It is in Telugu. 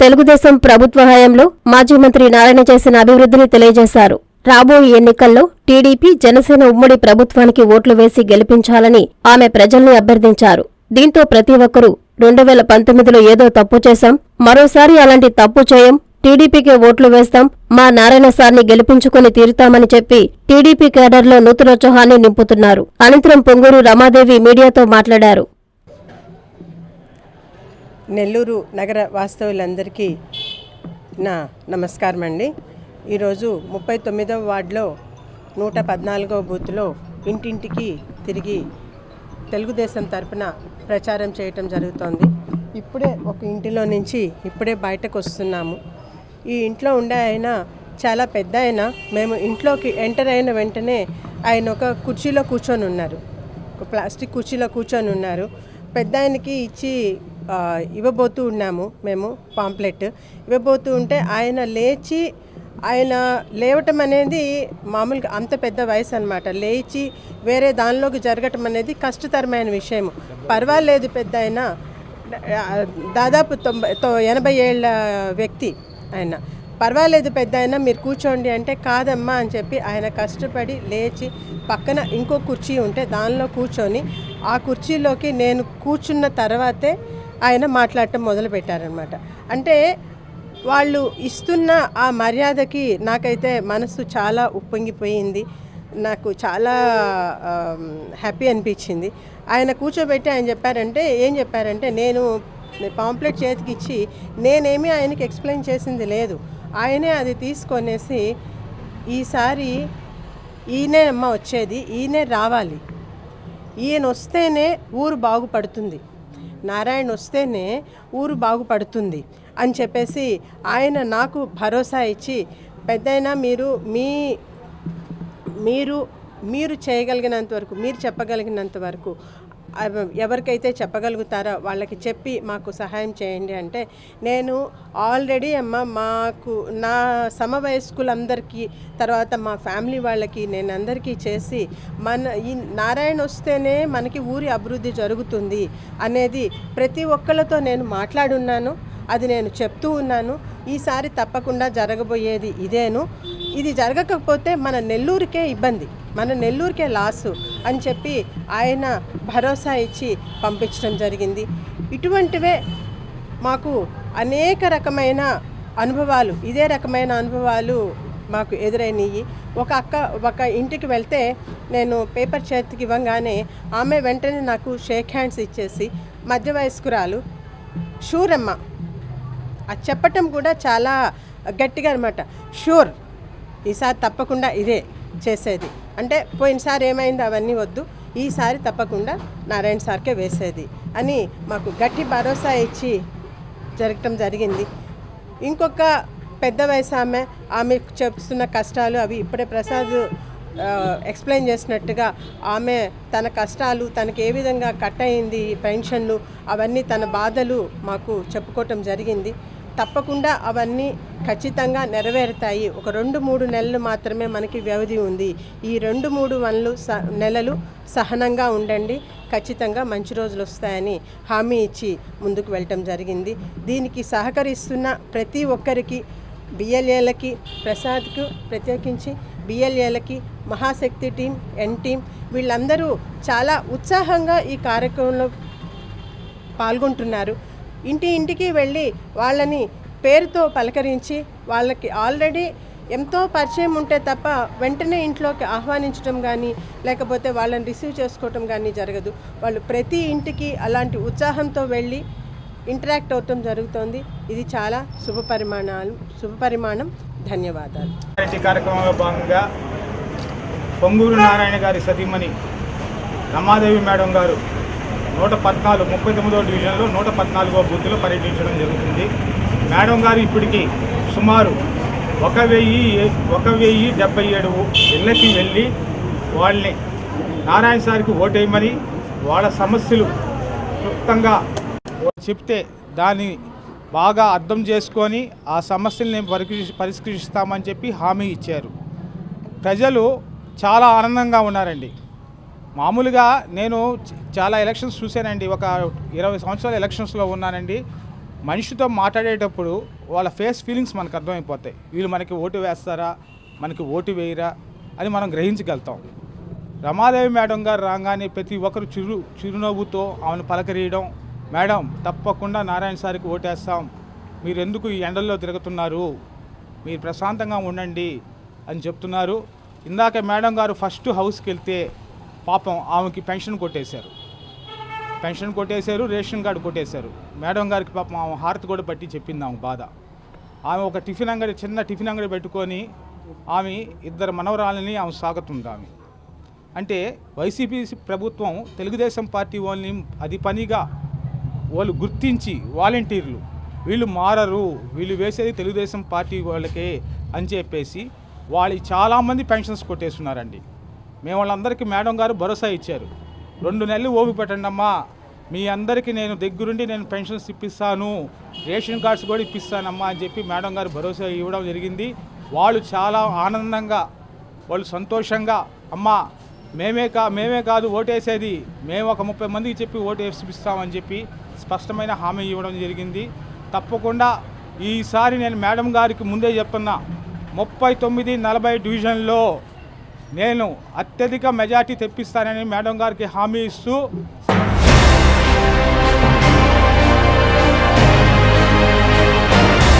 తెలుగుదేశం ప్రభుత్వ హయాంలో మాజీ మంత్రి నారాయణ చేసిన అభివృద్ధిని తెలియజేశారు. రాబోయే ఎన్నికల్లో టీడీపీ జనసేన ఉమ్మడి ప్రభుత్వానికి ఓట్లు వేసి గెలిపించాలని ఆమె ప్రజల్ని అభ్యర్థించారు. దీంతో ప్రతి ఒక్కరూ రెండు వేల పంతొమ్మిదిలో ఏదో తప్పు చేశాం మరోసారి అలాంటి తప్పు చేయం టీడీపీకి ఓట్లు వేస్తాం మా నారాయణ సార్ని గెలిపించుకుని తీరుతామని చెప్పి టీడీపీ కేడర్లో నూతనోత్సాహాన్ని నింపుతున్నారు. అనంతరం పొంగూరు రమాదేవి మీడియాతో మాట్లాడారు. నెల్లూరు నగర వాస్తవులందరికీ నా నమస్కారం అండి ఈరోజు ముప్పై తొమ్మిదవ వార్డులో నూట పద్నాలుగవ బూత్లో ఇంటింటికి తిరిగి తెలుగుదేశం తరపున ప్రచారం చేయటం జరుగుతోంది. ఇప్పుడే ఒక ఇంటిలో నుంచి ఇప్పుడే బయటకు వస్తున్నాము. ఈ ఇంట్లో ఉండే ఆయన చాలా పెద్ద ఆయన. మేము ఇంట్లోకి ఎంటర్ అయిన వెంటనే ఆయన ఒక కుర్చీలో కూర్చొని ఉన్నారు ఒక ప్లాస్టిక్ కుర్చీలో కూర్చొని ఉన్నారు పెద్ద ఆయనకి ఇచ్చి ఇవ్వబోతూ ఉన్నాము మేము పాంప్లెట్. ఇవ్వబోతూ ఉంటే ఆయన లేచి ఆయన లేవటం అనేది మామూలుగా అంత పెద్ద వయసు అనమాట లేచి వేరే దానిలోకి జరగటం అనేది కష్టతరమైన విషయం. పర్వాలేదు పెద్ద ఆయన. దాదాపు తొంభై ఎనభై ఏళ్ళ వ్యక్తి ఆయన. పర్వాలేదు పెద్ద ఆయన మీరు కూర్చోండి అంటే కాదమ్మా అని చెప్పి ఆయన కష్టపడి లేచి పక్కన ఇంకో కుర్చీ ఉంటే దానిలో కూర్చొని ఆ కుర్చీలోకి నేను కూర్చున్న తర్వాతే ఆయన మాట్లాడటం మొదలుపెట్టారనమాట అంటే వాళ్ళు ఇస్తున్న ఆ మర్యాదకి నాకైతే మనసు చాలా ఉప్పొంగిపోయింది. నాకు చాలా హ్యాపీ అనిపించింది. ఆయన కూర్చోబెట్టి ఆయన చెప్పారంటే ఏం చెప్పారంటే నేను పాంప్లెట్ చేతికి ఇచ్చి నేనేమి ఆయనకి ఎక్స్ప్లెయిన్ చేసింది లేదు. ఆయనే అది తీసుకొనేసి ఈసారి ఈయనే అమ్మ వచ్చేది ఈయనే రావాలి. ఈయన వస్తేనే ఊరు బాగుపడుతుంది. నారాయణ వస్తేనే ఊరు బాగుపడుతుంది అని చెప్పేసి ఆయన నాకు భరోసా ఇచ్చి పెద్దయినా మీరు మీ మీరు మీరు చేయగలిగినంత వరకు మీరు చెప్పగలిగినంత వరకు ఎవరికైతే చెప్పగలుగుతారో వాళ్ళకి చెప్పి మాకు సహాయం చేయండి అంటే నేను ఆల్రెడీ అమ్మ మాకు నా సమవయస్కులందరికీ తర్వాత మా ఫ్యామిలీ వాళ్ళకి నేను అందరికీ చేసి మన ఈ నారాయణ వస్తేనే మనకి ఊరి అభివృద్ధి జరుగుతుంది అనేది ప్రతి ఒక్కళ్ళతో నేను మాట్లాడున్నాను అది నేను చెప్తూ ఉన్నాను. ఈసారి తప్పకుండా జరగబోయేది ఇదేను. ఇది జరగకపోతే మన నెల్లూరుకే ఇబ్బంది మన నెల్లూరుకే లాసు అని చెప్పి ఆయన భరోసా ఇచ్చి పంపించడం జరిగింది. ఇటువంటివే మాకు అనేక రకమైన అనుభవాలు ఇదే రకమైన అనుభవాలు మాకు ఎదురైనవి ఒక అక్క ఒక ఇంటికి వెళ్తే నేను పేపర్ చేతికి ఇవ్వగానే ఆమె వెంటనే నాకు షేక్ హ్యాండ్స్ ఇచ్చేసి మధ్య వయస్కురాలు షూరమ్మ అది చెప్పటం కూడా చాలా గట్టిగా అనమాట షూర్ ఈసారి తప్పకుండా ఇదే చేసేది. అంటే పోయినసారి ఏమైంది అవన్నీ వద్దు. ఈసారి తప్పకుండా నారాయణ సార్కే వేసేది అని మాకు గట్టి భరోసా ఇచ్చి జరగటం జరిగింది. ఇంకొక పెద్ద వయసు ఆమె ఆమె చెప్తున్న కష్టాలు అవి ఇప్పుడే ప్రసాద్ ఎక్స్ప్లెయిన్ చేసినట్టుగా ఆమె తన కష్టాలు తనకి ఏ విధంగా కట్ అయింది పెన్షన్లు అవన్నీ తన బాధలు మాకు చెప్పుకోవటం జరిగింది. తప్పకుండా అవన్నీ ఖచ్చితంగా నెరవేరుతాయి. ఒక రెండు మూడు నెలలు మాత్రమే మనకి వ్యవధి ఉంది. ఈ రెండు మూడు వన్లు స నెలలు సహనంగా ఉండండి. ఖచ్చితంగా మంచి రోజులు వస్తాయని హామీ ఇచ్చి ముందుకు వెళ్ళటం జరిగింది. దీనికి సహకరిస్తున్న ప్రతి ఒక్కరికి బిఎల్ఏలకి ప్రసాద్కు ప్రత్యేకించి బిఎల్ఏలకి మహాశక్తి టీం ఎన్ టీం వీళ్ళందరూ చాలా ఉత్సాహంగా ఈ కార్యక్రమంలో పాల్గొంటున్నారు. ఇంటి ఇంటికి వెళ్ళి వాళ్ళని పేరుతో పలకరించి వాళ్ళకి ఆల్రెడీ ఎంతో పరిచయం ఉంటే తప్ప వెంటనే ఇంట్లోకి ఆహ్వానించడం కానీ లేకపోతే వాళ్ళని రిసీవ్ చేసుకోవటం కానీ జరగదు. వాళ్ళు ప్రతి ఇంటికి అలాంటి ఉత్సాహంతో వెళ్ళి ఇంటరాక్ట్ అవటం జరుగుతోంది. ఇది చాలా శుభ పరిమాణాలు శుభ పరిమాణం. ధన్యవాదాలు. కార్యక్రమంలో భాగంగా పొంగూరు నారాయణ గారి సతీమణి రమాదేవి మేడం గారు నూట పద్నాలుగు ముప్పై తొమ్మిదో డివిజన్లో నూట పద్నాలుగో బూత్లో పర్యటించడం జరుగుతుంది. మేడం గారు ఇప్పటికీ సుమారు ఒక వెయ్యి ఒక వెయ్యి డెబ్బై ఏడు ఇళ్ళకి వెళ్ళి వాళ్ళని నారాయణ సార్కి ఓటేయమని వాళ్ళ సమస్యలు క్లుప్తంగా చెప్తే దాన్ని బాగా అర్థం చేసుకొని ఆ సమస్యల్ని పరిష్కరి పరిష్కరిస్తామని చెప్పి హామీ ఇచ్చారు. ప్రజలు చాలా ఆనందంగా ఉన్నారండి. మామూలుగా నేను చాలా ఎలక్షన్స్ చూశానండి. ఒక ఇరవై సంవత్సరాల ఎలక్షన్స్లో ఉన్నానండి. మనిషితో మాట్లాడేటప్పుడు వాళ్ళ ఫేస్ ఫీలింగ్స్ మనకు అర్థమైపోతాయి. వీళ్ళు మనకి ఓటు వేస్తారా? మనకి ఓటు వేయరా? అని మనం గ్రహించగలుగుతాం. రమాదేవి మేడం గారు రాగానే ప్రతి ఒక్కరు చిరు చిరునవ్వుతో ఆమెను పలకరీయడం మేడం తప్పకుండా నారాయణ సార్కి ఓటేస్తాం. మీరు ఎందుకు ఈ ఎండల్లో తిరుగుతున్నారు? మీరు ప్రశాంతంగా ఉండండి అని చెప్తున్నారు. ఇందాక మేడం గారు ఫస్ట్ హౌస్కి వెళ్తే పాపం ఆమెకి పెన్షన్ కొట్టేశారు. పెన్షన్ కొట్టేశారు రేషన్ కార్డు కొట్టేశారు. మేడం గారికి పాపం ఆమె హారతి కూడా పట్టి చెప్పింది ఆమె బాధ. ఆమె ఒక టిఫిన్ అంగడి చిన్న టిఫిన్ అంగడి పెట్టుకొని ఆమె ఇద్దరు మనవరాలని ఆమె సాగుతుంది ఆమె. అంటే వైసీపీ ప్రభుత్వం తెలుగుదేశం పార్టీ వాళ్ళని అది పనిగా వాళ్ళు గుర్తించి వాలంటీర్లు వీళ్ళు మారరు వీళ్ళు వేసేది తెలుగుదేశం పార్టీ వాళ్ళకే అని చెప్పేసి వాళ్ళు చాలామంది పెన్షన్స్ కొట్టేస్తున్నారండి. మేము వాళ్ళందరికీ మేడం గారు భరోసా ఇచ్చారు. రెండు నెలలు ఓపి పెట్టండి అమ్మా. మీ అందరికీ నేను దగ్గరుండి నేను పెన్షన్స్ ఇప్పిస్తాను. రేషన్ కార్డ్స్ కూడా ఇప్పిస్తానమ్మా అని చెప్పి మేడం గారు భరోసా ఇవ్వడం జరిగింది. వాళ్ళు చాలా ఆనందంగా వాళ్ళు సంతోషంగా అమ్మా మేమే కా మేమే కాదు ఓటేసేది. మేము ఒక ముప్పై మందికి చెప్పి ఓటు వేసిపిస్తామని చెప్పి స్పష్టమైన హామీ ఇవ్వడం జరిగింది. తప్పకుండా ఈసారి నేను మేడం గారికి ముందే చెప్తున్నా. ముప్పై తొమ్మిది నలభై డివిజన్లో నేను అత్యధిక మెజార్టీ తెప్పిస్తానని మేడం గారికి హామీ ఇస్తూ